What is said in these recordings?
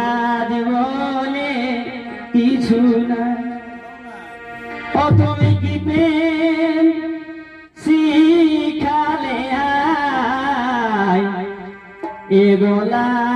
তোমার কিছু না শিখালে এগোলা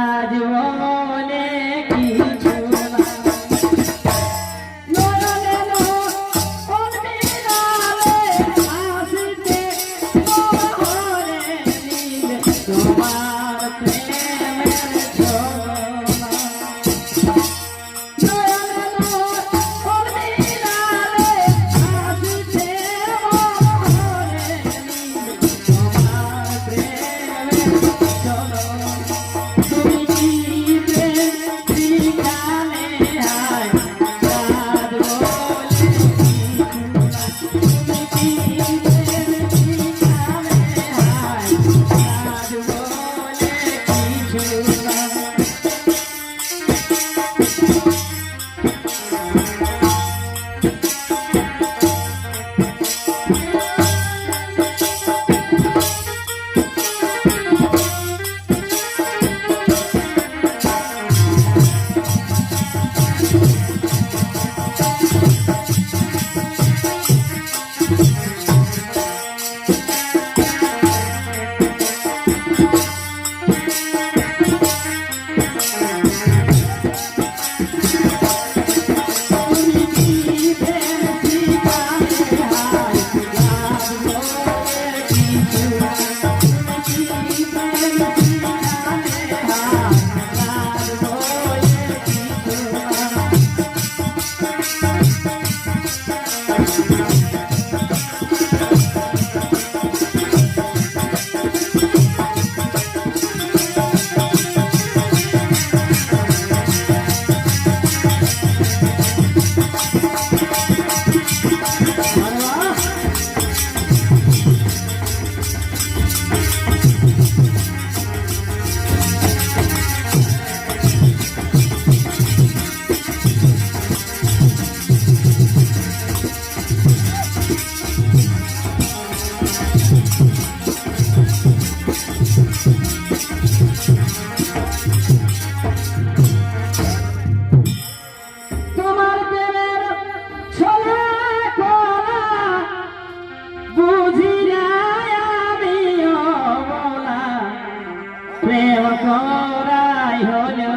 খরাই হলো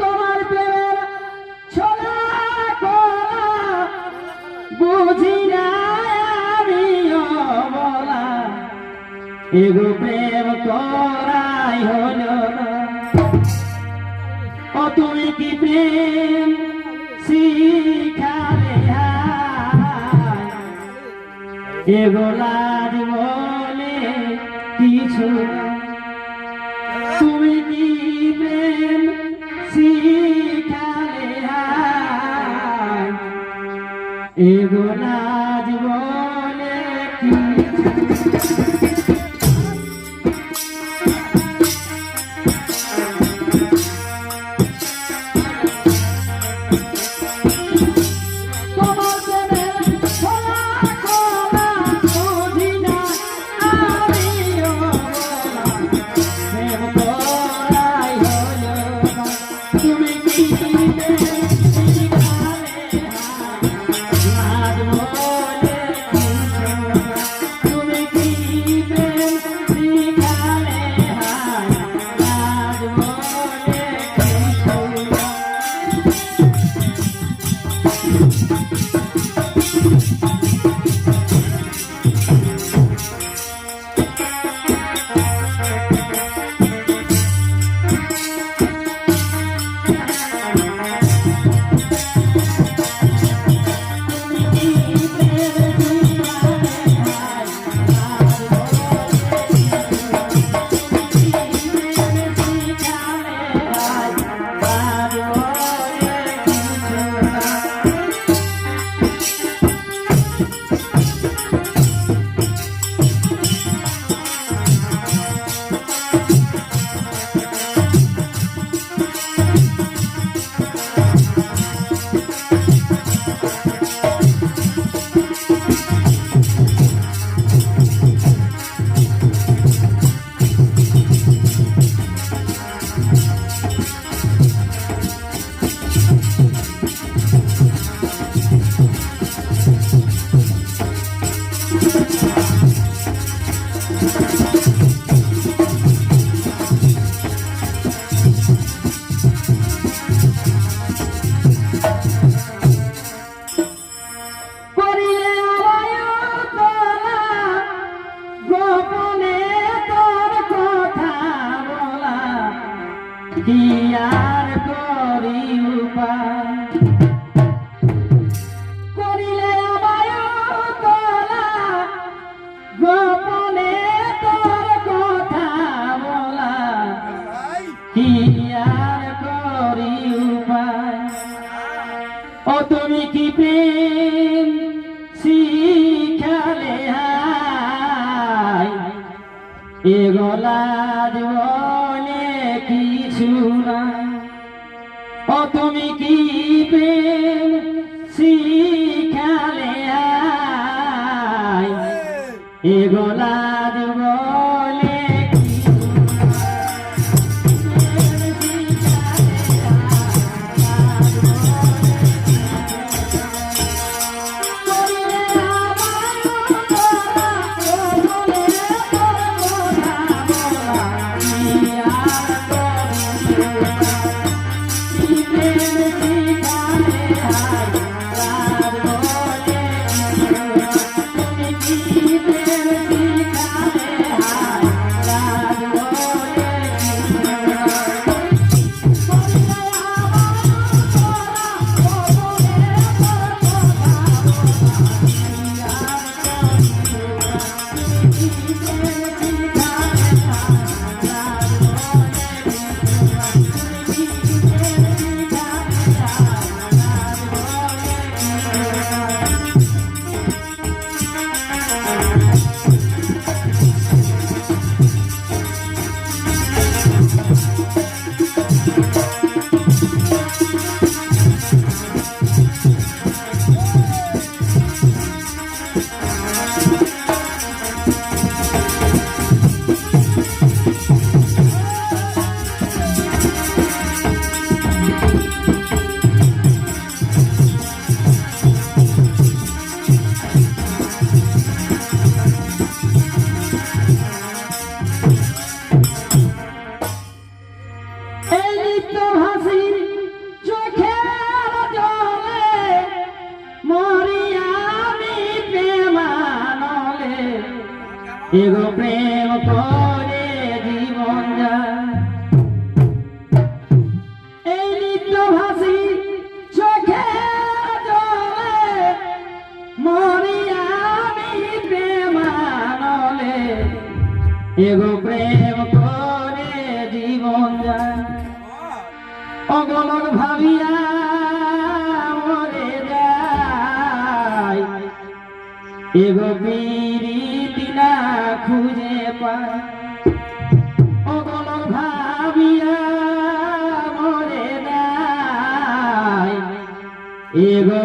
তোমার প্রেমের ছোলা বুঝি না আমি বলা। এগো প্রেম করাই হলো না ও তুমি কি প্রেম শিখালে এগো লাগবো এগোনা জীবনে কি আর করি উপায় করিলে গোপনে তোর কথা বলা। কি আর করি উপায় তুমি কি প্রেম শিখালে এগোলা বলে এগো প্রেম করে জীবন যায়। অগলক ভাবিয়া মরে যায়। এগো বিরিতি না খুঁজে পায়। অগলক ভাবিয়া মরে যায়। এগো